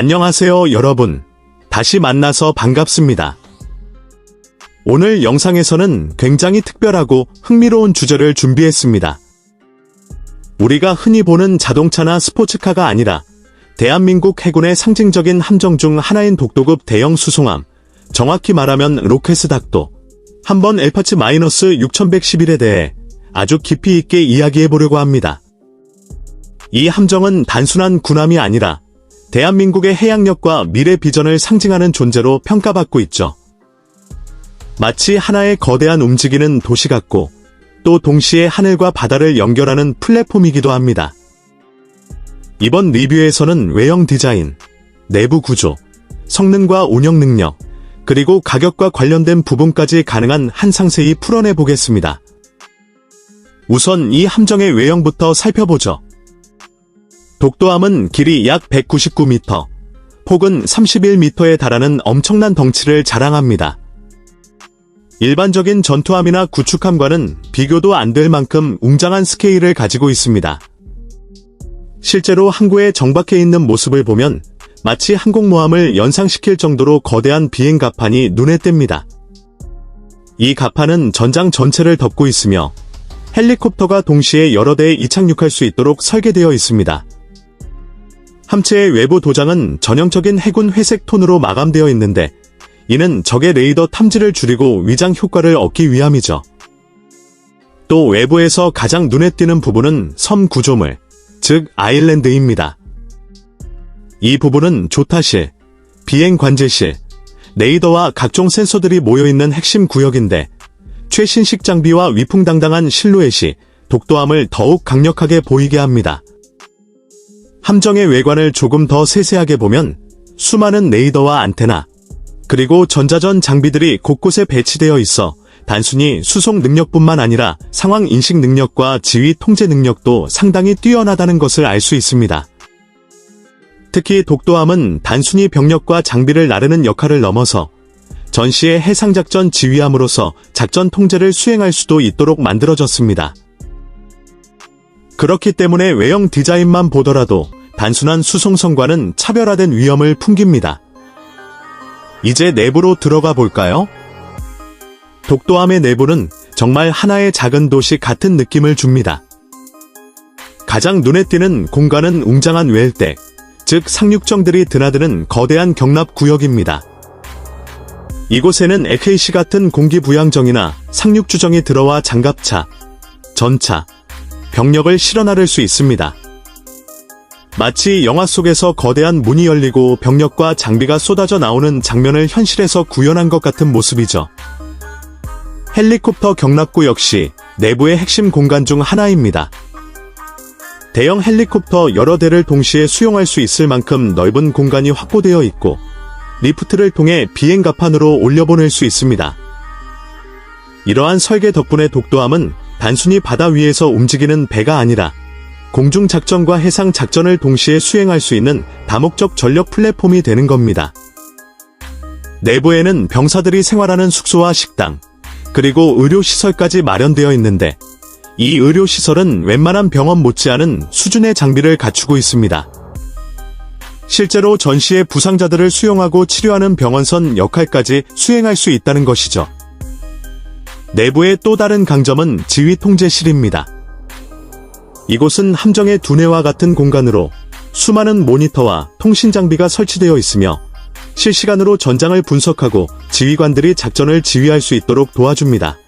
안녕하세요, 여러분. 다시 만나서 반갑습니다. 오늘 영상에서는 굉장히 특별하고 흥미로운 주제를 준비했습니다. 우리가 흔히 보는 자동차나 스포츠카가 아니라 대한민국 해군의 상징적인 함정 중 하나인 독도급 대형 수송함, 정확히 말하면 로켓스 닥도, 한번 엘파치 마이너스 6111에 대해 아주 깊이 있게 이야기해 보려고 합니다. 이 함정은 단순한 군함이 아니라 대한민국의 해양력과 미래 비전을 상징하는 존재로 평가받고 있죠. 마치 하나의 거대한 움직이는 도시 같고 또 동시에 하늘과 바다를 연결하는 플랫폼이기도 합니다. 이번 리뷰에서는 외형 디자인, 내부 구조, 성능과 운영 능력, 그리고 가격과 관련된 부분까지 가능한 한 상세히 풀어내 보겠습니다. 우선 이 함정의 외형부터 살펴보죠. 독도함은 길이 약 199m, 폭은 31m에 달하는 엄청난 덩치를 자랑합니다. 일반적인 전투함이나 구축함과는 비교도 안 될 만큼 웅장한 스케일을 가지고 있습니다. 실제로 항구에 정박해 있는 모습을 보면 마치 항공모함을 연상시킬 정도로 거대한 비행 갑판이 눈에 띕니다. 이 갑판은 전장 전체를 덮고 있으며 헬리콥터가 동시에 여러 대에 이착륙할 수 있도록 설계되어 있습니다. 함체의 외부 도장은 전형적인 해군 회색 톤으로 마감되어 있는데 이는 적의 레이더 탐지를 줄이고 위장 효과를 얻기 위함이죠. 또 외부에서 가장 눈에 띄는 부분은 섬 구조물, 즉 아일랜드입니다. 이 부분은 조타실, 비행 관제실, 레이더와 각종 센서들이 모여있는 핵심 구역인데 최신식 장비와 위풍당당한 실루엣이 독도함을 더욱 강력하게 보이게 합니다. 함정의 외관을 조금 더 세세하게 보면 수많은 레이더와 안테나, 그리고 전자전 장비들이 곳곳에 배치되어 있어 단순히 수송 능력뿐만 아니라 상황 인식 능력과 지휘 통제 능력도 상당히 뛰어나다는 것을 알 수 있습니다. 특히 독도함은 단순히 병력과 장비를 나르는 역할을 넘어서 전시의 해상작전 지휘함으로써 작전 통제를 수행할 수도 있도록 만들어졌습니다. 그렇기 때문에 외형 디자인만 보더라도 단순한 수송선과는 차별화된 위험을 풍깁니다. 이제 내부로 들어가 볼까요? 독도함의 내부는 정말 하나의 작은 도시 같은 느낌을 줍니다. 가장 눈에 띄는 공간은 웅장한 웰덱, 즉 상륙정들이 드나드는 거대한 경납 구역입니다. 이곳에는 AKC 같은 공기부양정이나 상륙주정이 들어와 장갑차, 전차, 병력을 실어 나를 수 있습니다. 마치 영화 속에서 거대한 문이 열리고 병력과 장비가 쏟아져 나오는 장면을 현실에서 구현한 것 같은 모습이죠. 헬리콥터 경납구 역시 내부의 핵심 공간 중 하나입니다. 대형 헬리콥터 여러 대를 동시에 수용할 수 있을 만큼 넓은 공간이 확보되어 있고 리프트를 통해 비행 갑판으로 올려보낼 수 있습니다. 이러한 설계 덕분에 독도함은 단순히 바다 위에서 움직이는 배가 아니라 공중 작전과 해상 작전을 동시에 수행할 수 있는 다목적 전력 플랫폼이 되는 겁니다. 내부에는 병사들이 생활하는 숙소와 식당, 그리고 의료시설까지 마련되어 있는데 이 의료시설은 웬만한 병원 못지않은 수준의 장비를 갖추고 있습니다. 실제로 전시의 부상자들을 수용하고 치료하는 병원선 역할까지 수행할 수 있다는 것이죠. 내부의 또 다른 강점은 지휘 통제실입니다. 이곳은 함정의 두뇌와 같은 공간으로 수많은 모니터와 통신 장비가 설치되어 있으며 실시간으로 전장을 분석하고 지휘관들이 작전을 지휘할 수 있도록 도와줍니다.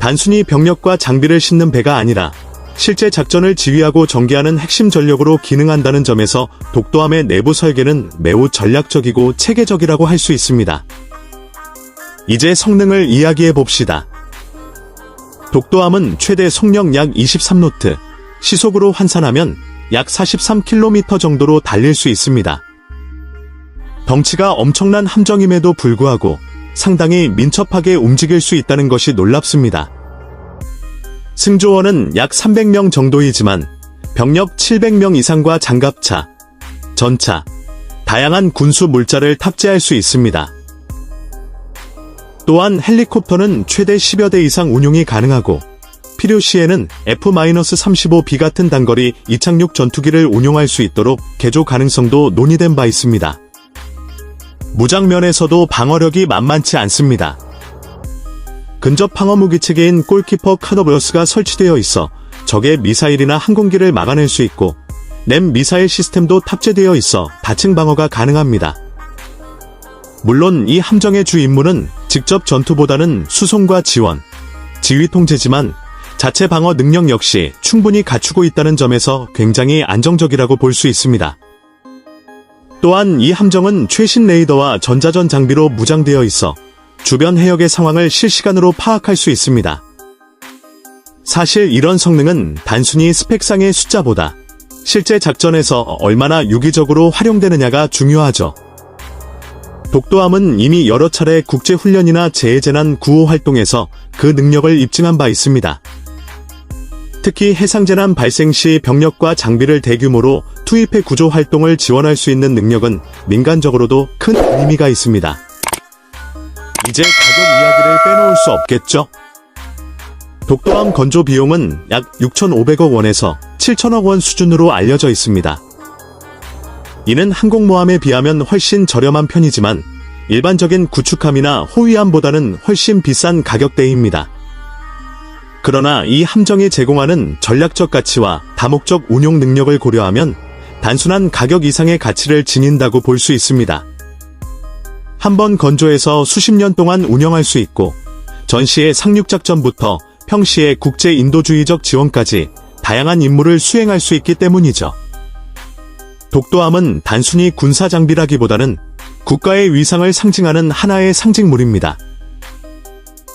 단순히 병력과 장비를 싣는 배가 아니라 실제 작전을 지휘하고 전개하는 핵심 전력으로 기능한다는 점에서 독도함의 내부 설계는 매우 전략적이고 체계적이라고 할 수 있습니다. 이제 성능을 이야기해 봅시다. 독도함은 최대 속력 약 23노트, 시속으로 환산하면 약 43km 정도로 달릴 수 있습니다. 덩치가 엄청난 함정임에도 불구하고 상당히 민첩하게 움직일 수 있다는 것이 놀랍습니다. 승조원은 약 300명 정도이지만 병력 700명 이상과 장갑차, 전차, 다양한 군수 물자를 탑재할 수 있습니다. 또한 헬리콥터는 최대 10여 대 이상 운용이 가능하고 필요 시에는 F-35B 같은 단거리 이착륙 전투기를 운용할 수 있도록 개조 가능성도 논의된 바 있습니다. 무장면에서도 방어력이 만만치 않습니다. 근접 방어 무기 체계인 골키퍼 카더브러스가 설치되어 있어 적의 미사일이나 항공기를 막아낼 수 있고 램 미사일 시스템도 탑재되어 있어 다층 방어가 가능합니다. 물론 이 함정의 주 임무는 직접 전투보다는 수송과 지원, 지휘 통제지만 자체 방어 능력 역시 충분히 갖추고 있다는 점에서 굉장히 안정적이라고 볼 수 있습니다. 또한 이 함정은 최신 레이더와 전자전 장비로 무장되어 있어 주변 해역의 상황을 실시간으로 파악할 수 있습니다. 사실 이런 성능은 단순히 스펙상의 숫자보다 실제 작전에서 얼마나 유기적으로 활용되느냐가 중요하죠. 독도함은 이미 여러 차례 국제훈련이나 재해재난 구호 활동에서 그 능력을 입증한 바 있습니다. 특히 해상재난 발생 시 병력과 장비를 대규모로 투입해 구조 활동을 지원할 수 있는 능력은 민간적으로도 큰 의미가 있습니다. 이제 가격 이야기를 빼놓을 수 없겠죠? 독도함 건조 비용은 약 6,500억 원에서 7천억 원 수준으로 알려져 있습니다. 이는 항공모함에 비하면 훨씬 저렴한 편이지만 일반적인 구축함이나 호위함보다는 훨씬 비싼 가격대입니다. 그러나 이 함정이 제공하는 전략적 가치와 다목적 운용 능력을 고려하면 단순한 가격 이상의 가치를 지닌다고 볼 수 있습니다. 한 번 건조해서 수십 년 동안 운영할 수 있고 전시의 상륙작전부터 평시의 국제 인도주의적 지원까지 다양한 임무를 수행할 수 있기 때문이죠. 독도함은 단순히 군사 장비라기보다는 국가의 위상을 상징하는 하나의 상징물입니다.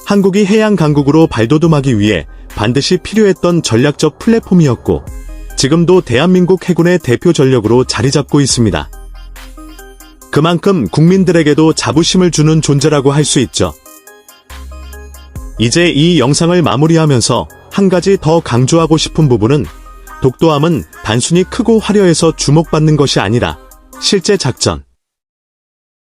한국이 해양 강국으로 발돋움하기 위해 반드시 필요했던 전략적 플랫폼이었고 지금도 대한민국 해군의 대표 전력으로 자리 잡고 있습니다. 그만큼 국민들에게도 자부심을 주는 존재라고 할 수 있죠. 이제 이 영상을 마무리하면서 한 가지 더 강조하고 싶은 부분은 독도함은 단순히 크고 화려해서 주목받는 것이 아니라 실제 작전,